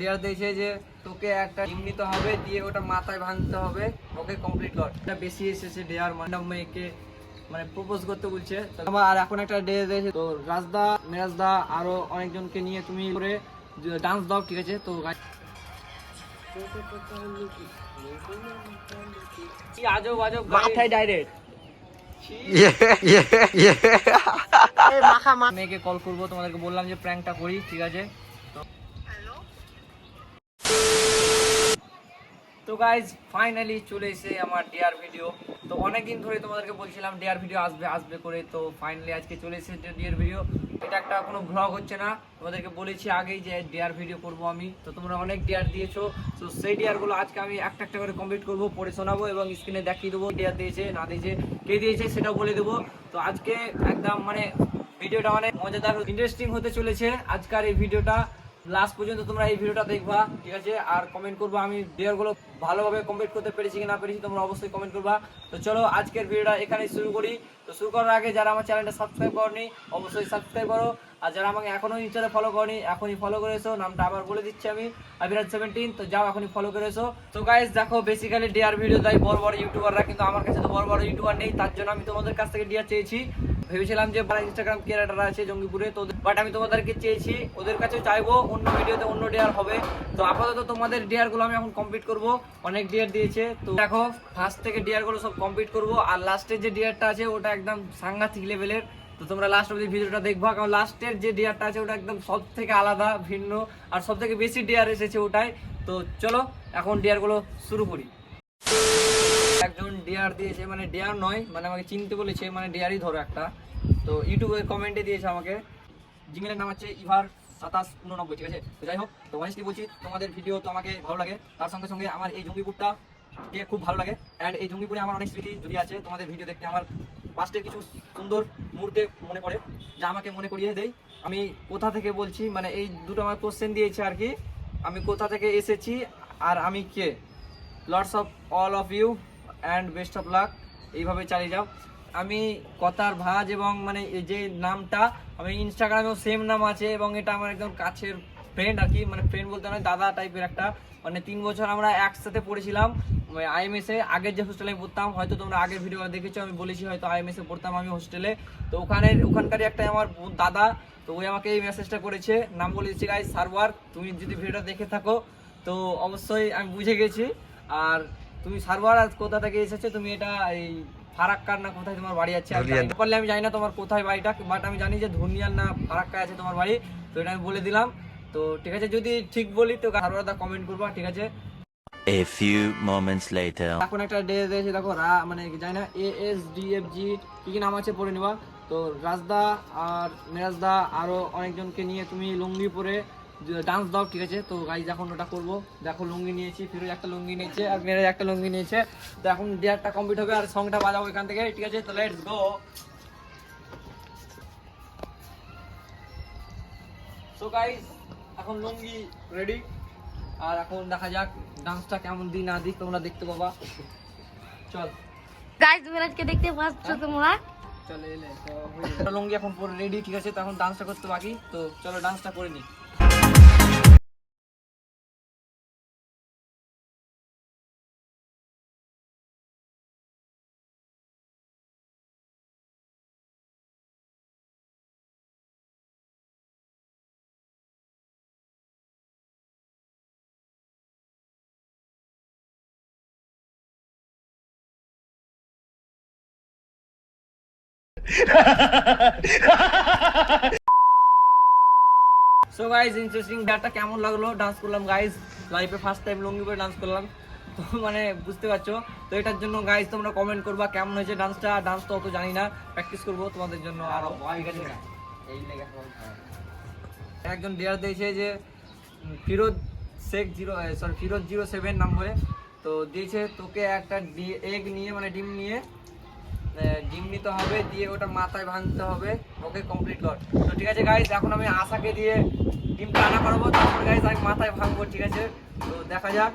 Deer দিয়েছে যে তোকে একটা ডিম নিতে হবে দিয়ে ওটা মাথায় ভাঙতে হবে। ওকে কমপ্লিট কর। এটা বেশি এসেছে ডিয়ার মানে মেয়েকে মানে প্রপোজ করতে বলছে। তো আমার আর এখন একটা ডে দিয়েছে তো রাজদা মেরাজদা আরও অনেকজনকে নিয়ে তুমি করে ডান্স দাও ঠিক আছে? তো আজব আজব মাথায় ডাইরেক্ট মেয়েকে কল করব তোমাদেরকে বললাম যে প্র্যাঙ্কটা করি ঠিক আছে? তো গাইজ ফাইনালি চলে এসে আমার ডিয়ার ভিডিও তো অনেকদিন ধরে তোমাদেরকে বলছিলাম ডিয়ার ভিডিও আসবে আসবে করে। তো ফাইনালি আজকে চলে এসেছে ডিয়ার ভিডিও এটা একটা কোনো ভ্লগ হচ্ছে না। তোমাদেরকে বলেছি আগেই যে ডিয়ার ভিডিও করব আমি। তো তোমরা অনেক ডিয়ার দিয়েছ। তো সেই ডিয়ারগুলো আজকে আমি একটা একটা করে কমপ্লিট করব, পড়ে শোনাবো এবং স্ক্রিনে দেখিয়ে দেবো। ডিয়ার দিয়েছে, না দিয়েছে, কে দিয়েছে সেটাও বলে দেবো। তো আজকে একদম মানে ভিডিওটা অনেক মজাদার ইন্টারেস্টিং হতে চলেছে আজকের এই ভিডিওটা লাস্ট পর্যন্ত তোমরা এই ভিডিওটা দেখবা, ঠিক আছে? আর কমেন্ট করবা, আমি ডিয়ারগুলো ভালোভাবে কমপ্লিট করতে পেরেছি কি না পেরেছি, তোমরা অবশ্যই কমেন্ট করবা। তো চলো, আজকের ভিডিওটা এখানেই শুরু করি। তো শুরু করার আগে যারা আমার চ্যানেলটা সাবস্ক্রাইব করনি, অবশ্যই সাবস্ক্রাইব করো। আর যারা আমাকে এখনও ইনস্টাতে ফলো করনি, এখনই ফলো করে এসো। নামটা আবার বলে দিচ্ছি আমি আবিরাজ সেভেন্টিন তো যাও, এখনই ফলো করে এসো। তো গাইজ দেখো বেসিক্যালি ডিয়ার ভিডিও দেয় বড় বড় ইউটিউবাররা কিন্তু আমার কাছে তো বড় বড় ইউটিউবার নেই, তার জন্য আমি তোমাদের কাছ থেকে ডিয়ার চেয়েছি। ভেবেছিলাম যে ইনস্টাগ্রাম ক্রিয়েটার আছে জঙ্গিপুরে, তো বাট আমি তোমাদেরকে চেয়েছি, ওদের কাছে চাইব, অন্য ভিডিওতে অন্য ডিয়ার হবে। তো আপাতত তোমাদের ডিয়ারগুলো আমি এখন কমপ্লিট করব। অনেক ডিয়ার দিয়েছে। তো দেখো ফার্স্ট থেকে ডিয়ারগুলো সব কমপ্লিট করব। আর লাস্টের যে ডিয়ারটা আছে, ওটা একদম সাংঘাতিক লেভেলের তো তোমরা লাস্ট অব্দি ভিডিওটা দেখবা, কারণ লাস্টের যে ডিয়ারটা আছে, ওটা একদম সব থেকে আলাদা, ভিন্ন, আর সব থেকে বেশি ডিয়ার এসেছে ওটাই তো চলো, এখন ডিয়ারগুলো শুরু করি। একজন ডিয়ার দিয়েছে মানে ডিয়ার নয় মানে আমাকে চিনতে বলেছে মানে ডিয়ারই ধরো একটা। তো ইউটিউবে কমেন্টে দিয়েছে আমাকে। জিমেলের নাম হচ্ছে ইভার সাতাশ উননব্বই, ঠিক আছে? তো যাই হোক, তো অনেস্টলি বলছি, তোমাদের ভিডিও তো আমাকে ভালো লাগে। তার সঙ্গে সঙ্গে আমার এই জঙ্গিপুরটা কে খুব ভালো লাগে। অ্যান্ড এই জঙ্গিপুরে আমার অনেক স্মৃতি জড়িয়ে আছে, তোমাদের ভিডিও দেখতে আমার পাস্টের কিছু সুন্দর মুহূর্তে মনে পড়ে, যা আমাকে মনে করিয়ে দেয়। আমি কোথা থেকে বলছি মানে এই দুটো আমার কোশ্চেন দিয়েছে আর কি। আমি কোথা থেকে এসেছি, আর আমি কে? Lords of all of you and best of luck এইভাবে চালিয়ে যাও। আমি কথার ভাজ এবং মানে এই যে নামটা, আমি ইনস্টাগ্রামেও সেম নাম আছে এবং এটা আমার একদম কাছের ফ্রেন্ড আর কি। মানে ফ্রেন্ড বলতে নয়, দাদা টাইপের একটা। মানে তিন বছর আমরা একসাথে পড়েছিলাম। আইএমএসে আগের যে হোস্টেলে আমি পড়তাম, হয়তো তোমরা আগের ভিডিও দেখেছ, আমি বলেছি হয়তো আইএমএসে পড়তাম আমি হোস্টেলে তো ওখানে ওখানকারই একটা আমার দাদা, তো ওই আমাকে এই মেসেজটা করেছে। নাম বলে দিচ্ছি গাই সার্ভার তুমি যদি ভিডিওটা দেখে থাকো। তো অবশ্যই আমি বুঝে গেছি। আর তুমি সার্ভার কোথা থেকে এসেছ? তুমি এটা এই ফারাক্কার না কোথায় তোমার বাড়ি আছে? পারলে আমি জানি না তোমার কোথায় বাড়িটা বাট আমি জানি যে ধুনিয়ার না ফারাক্কা আছে তোমার বাড়ি তো এটা আমি বলে দিলাম। তো ঠিক আছে যদি ঠিক বলি তো সার্ভার দা কমেন্ট করবা ঠিক আছে? A few moments later. এখন একটা ডে দিয়েছে দেখো রা মানে জানি না A S D F G কি কি নাম আছে পড়ে নিবা? তো রাজদা আর মেরাজদা আরও অনেকজনকে নিয়ে তুমি লুঙ্গি পরে ডান্স দাও ঠিক আছে? তো গাইজ এখন ওটা করব। দেখো লুঙ্গি নিয়েছি ফিরোজ একটা লুঙ্গি নিয়েছে আর মেরাজ একটা লুঙ্গি নিয়েছে। তো এখন ডিয়ারটা কমপ্লিট হবে আর সংটা বাজাবো এখান থেকে ঠিক আছে? তো লেটস গো সো গাইজ এখন লুঙ্গি রেডি আর এখন দেখা যাক ডান্সটা কেমন দিই না দিই তোমরা দেখতে পাবা। চল। গাইস মিরাজকে দেখতে পাচ্ছ তোমরা? চলে এলে তো লুঙ্গি এখন পুরো রেডি ঠিক আছে? তো এখন ডান্সটা করতে বাকি তো চলো ডান্সটা করে নিই। সো গাইজ ইন্টারেস্টিং ব্যাটটা কেমন লাগল? ডান্স করলাম গাইজ লাইফে ফার্স্ট টাইম লুঙ্গি করে ডান্স করলাম। তো মানে বুঝতে পারছ? তো এটার জন্য গাইজ তোমরা কমেন্ট করবা কেমন হয়েছে ডান্সটা ডান্স তো অত জানি না। প্র্যাকটিস করব তোমাদের জন্য আরও। একজন ডেয়ার দিয়েছে যে Firoz Sheikh zero sorry Firoz zero seven নম্বরে। তো দিয়েছে তোকে একটা ডি এগ নিয়ে মানে ডিম নিয়ে। ডিম নিতে হবে, দিয়ে ওটা মাথায় ভাঙতে হবে। ওকে কমপ্লিট কর। তো ঠিক আছে গাইজ এখন আমি আশাকে দিয়ে ডিমটা আনা করাবো। তারপর গাইজ আমি মাথায় ভাঙবো, ঠিক আছে? তো দেখা যাক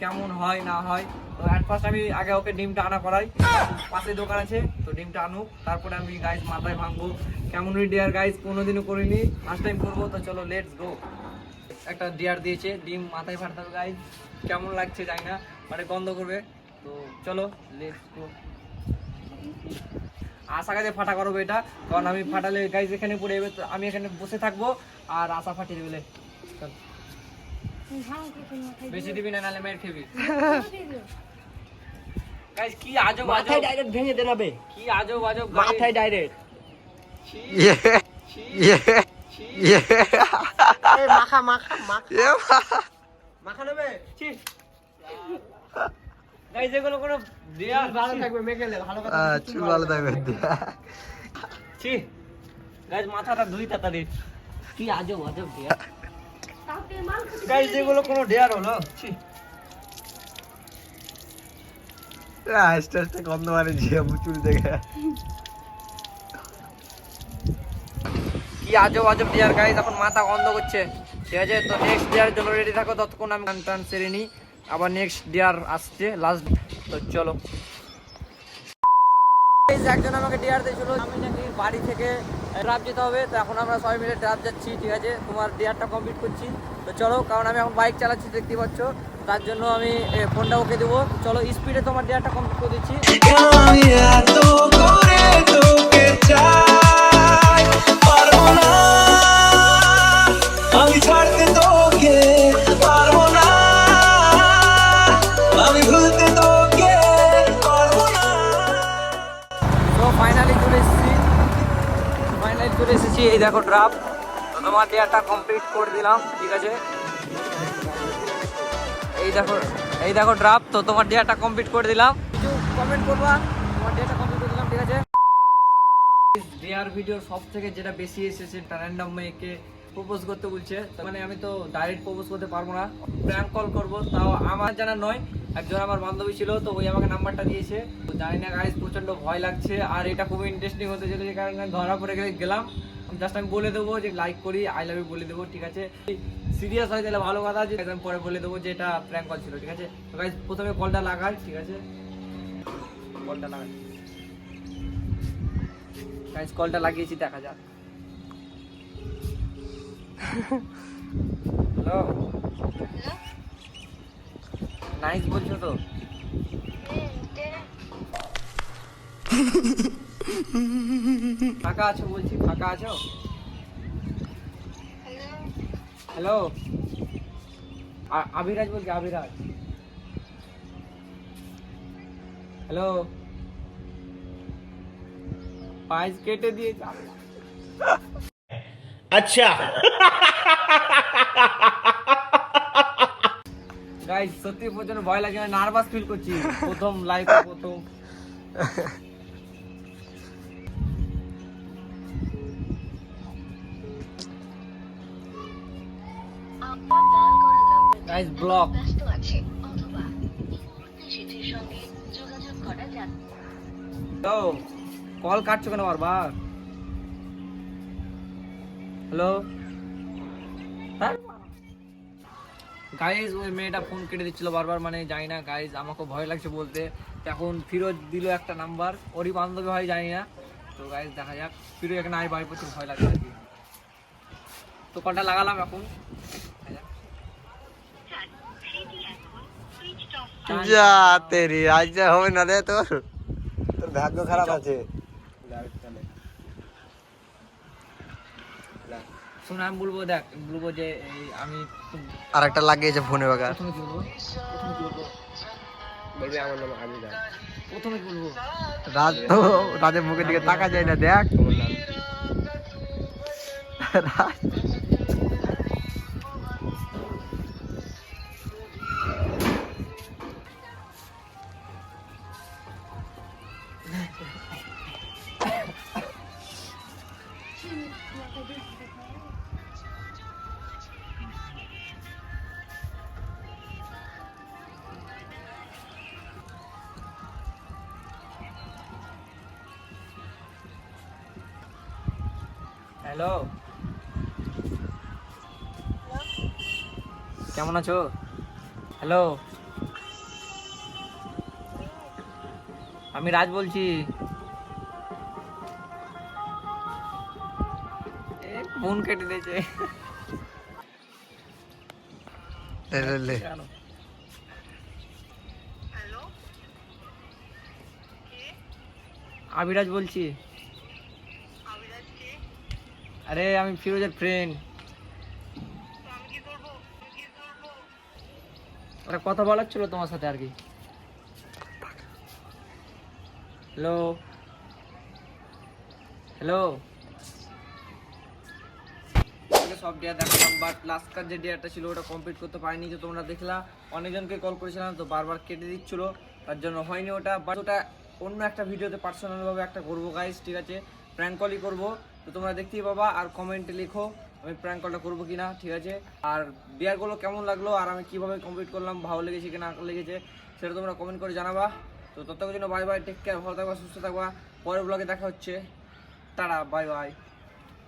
কেমন হয়, না হয়। তো অ্যাট ফার্স্ট আমি আগে ওকে ডিমটা আনা করাই। পাশে দোকান আছে, তো ডিমটা আনুক। তারপরে আমি গাইজ মাথায় ভাঙবো। কেমন ডিয়ার গাইজ কোনোদিনও করিনি। ফার্স্ট টাইম করব, তো চলো লেটস গো একটা ডিয়ার দিয়েছে, ডিম মাথায় ফাটাতে হবে গাইজ কেমন লাগছে জানি না মানে গন্ধ করবে। তো চলো লেটস গো আশা কাজে ফাটা করব এটা কারণ আমি ফাটালে গাইজ এখানে পড়ে যাবে তো আমি এখানে বসে থাকব আর আশা ফাটিয়ে দেবে। বেশি দিবি না নাহলে মেয়ের খেবি। গাইজ কি আজব আজব। ডাইরেক্ট ভেঙে কি আজব আজব মাথায় ডাইরেক্ট ছি, ছি, ছি, মাখা মাখা মাখা। মাখা। নেবে। গাইজ এগুলো কোনো দেয়ার ভালো থাকবে মেখেলে ভালো কথা চুল ভালো থাকবে ছি। গাইজ মাথাটা ধুই তাড়াতাড়ি। কি আজব আজব গাইজ এগুলো কোনো ডেয়ার হলো? ছি। আস্তে আস্তে গন্ধ মারে ঝিয়া চুল দেখে। কি আজব আজব ডিয়ার গাইজ এখন মাথা বন্ধ করছে। ঠিক আছে তো নেক্সট ডিয়ারের জন্য রেডি থাকো ততক্ষণ আমি টান টান সেরে নিই। আবার নেক্সট ডিয়ার আসছে লাস্ট তো চলো। একজন আমাকে ডিয়ার দিয়েছিল আমি নাকি বাড়ি থেকে ড্রাফ যেতে হবে তো এখন আমরা সবাই মিলে ড্রাফ যাচ্ছি ঠিক আছে? তোমার ডিয়ারটা কমপ্লিট করছি। তো চলো কারণ আমি এখন বাইক চালাচ্ছি দেখতে পাচ্ছ। তার জন্য আমি ফোনটা ওকে দেবো। চলো স্পিডে তোমার ডিয়ারটা কমপ্লিট করে দিচ্ছি। আমি ছাড়তে দেখো ড্রাফ তো তোমার ডেয়ারটা কমপ্লিট করে দিলাম ঠিক আছে? এই দেখো এই দেখো ড্রাফ তো তোমার ডেয়ারটা কমপ্লিট করে দিলাম। কিছু কমেন্ট করবা তোমার ডেয়ারটা কমপ্লিট করে দিলাম ঠিক আছে? ডেয়ার ভিডিও সব থেকে যেটা বেশি এসেছে র্যান্ডম মেয়েকে প্রপোজ করতে বলছে মানে আমি তো ডাইরেক্ট প্রপোজ করতে পারব না। প্র্যাঙ্ক কল করব তাও আমার জানা নয় একজন আমার বান্ধবী ছিল তো ওই আমাকে নাম্বারটা দিয়েছে। জানি না গাইজ প্রচণ্ড ভয় লাগছে আর এটা খুবই ইন্টারেস্টিং হতে চলেছে কারণ ধরা পড়ে গেলে গেলাম। জাস্ট আমি বলে দেবো যে লাইক করি আই লাভ ইউ বলে দেবো, ঠিক আছে? সিরিয়াস হয় তাহলে ভালো কথা যে, আমি পরে বলে দেবো যে এটা প্র্যাঙ্ক কল ছিল, ঠিক আছে? তো গাইজ প্রথমে কলটা লাগাই, ঠিক আছে? কলটা লাগাই। গাইজ কলটা লাগিয়েছি, দেখা যাক। হ্যালো নাইস বলছো তো। ফাঁকা আছো বলছি ফাঁকা আছো? হ্যালো? আবিরাজ বলছি আবিরাজ। হ্যালো? পায়েস কেটে দিয়েছে। আচ্ছা। গাইস সত্যি প্রচণ্ড ভয় লাগে নার্ভাস ফিল করছি। প্রথম লাইভ প্রথম। গাইস ব্লক হ্যালো কল কাটছো কেন বারবার? হ্যালো গাইজ ওই মেয়েটা ফোন কেটে দিচ্ছিল বারবার মানে জানি না গাইজ আমাকে ভয় লাগছে বলতে। এখন ফিরোজ দিল একটা নাম্বার ওরই বান্ধবী হয়, জানি না। তো গাইজ দেখা যাক। ফিরোজ এখানে আই বাই প্রচুর ভয় লাগছে আর কি। তো কলটা লাগালাম এখন? যা তেরি আজ যা হবে না রে তোর। তোর ভাগ্য খারাপ আছে। শোন আমি বলব দেখ বলব যে আমি আর একটা লাগিয়েছে ফোনে বাগা। প্রথমে কি বলব? প্রথমে কি বলব? বলবি আমার নাম প্রথমে কি বলব? রাজ তো রাজের মুখের দিকে তাকা যায় না দেখ। তোমার নাম রাজ। হ্যালো। কেমন আছো? হ্যালো। আমি রাজ বলছি। ফোন কেটে দিয়েছে। আবিরাজ বলছি। আরে, আমি ফিরোজের ফ্রেন্ড একটা কথা বলার ছিল তোমার সাথে আর কি। হ্যালো হ্যালো সব ডিয়ার দেখালাম বাট লাস্টকার যে ডিয়ারটা ছিল ওটা কমপ্লিট করতে পারিনি, তো তোমরা দেখলা, অনেকজনকে কল করেছিলাম, তো বারবার কেটে দিচ্ছিল, তার জন্য হয়নি ওটা বাট ওটা অন্য একটা ভিডিওতে পার্সোনালভাবে একটা করব গাইস ঠিক আছে? প্র্যাঙ্ক কলই করব। তো তোমরা দেখতেই পাবা আর কমেন্টে লিখো আমি প্র্যাঙ্ক কলটা করব কিনা, ঠিক আছে? আর বিয়ারগুলো কেমন লাগল আর আমি কীভাবে কমপ্লিট করলাম, ভালো লেগেছে কি না লেগেছে, সেটা তোমরা কমেন্ট করে জানাবা। তো ততক্ষণ জন্য বাই বাই টেক কেয়ার ভালো থাকবা, সুস্থ থাকবা। পরের ব্লগে দেখা হচ্ছে। তারা বাই বাই